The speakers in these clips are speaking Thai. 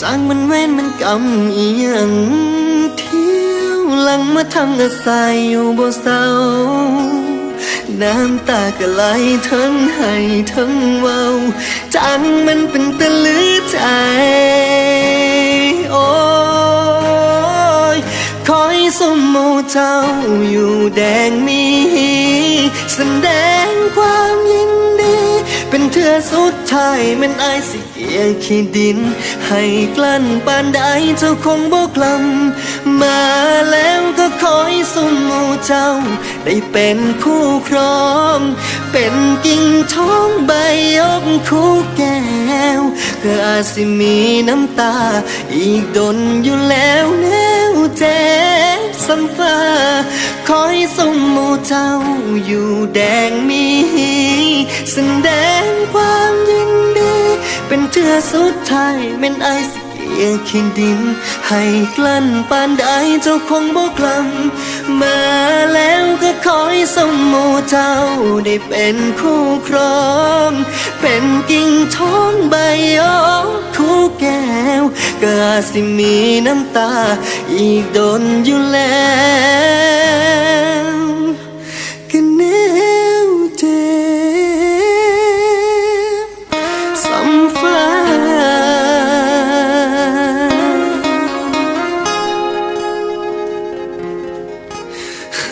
จางมันเว้นมันกำอีหยังเที่ยวหลังมาทำอาศัยอยู่บ่เศร้าน้ำตาก็ไหลทั้งให้ทั้งเว้าจังมันเป็นตะลือใจ โอ้ยคอยสมโมเจ้าอยู่แดงมี เป็นเธอสุดท้ายมันอายสิเกียขี้ดิน ให้กลั้นปานใดเจ้าคงบอกลำมาแล้วก็คอยสมโมเจ้า ได้เป็นคู่ครอง เป็นกิ่งท้องใบยกคู่แก้วก็อาจสิมีน้ำตา อีกดนอยู่แล้วแนวเจ็บสัมฟ้าคอยสมโมเจ้าอยู่แดงมีสดงความยินดี เธอสุดท้ายเป็นไอสิเกียขินดิน ให้กลั้นปานใดเจ้าคงบอกลำมาแล้วก็คอยสมโมเจ้าได้เป็นคู่ครอง เป็นกิ่งท้องใบยกคู่แก้วก็สิมีน้ำตา อีกดนอยู่แล้ว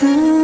true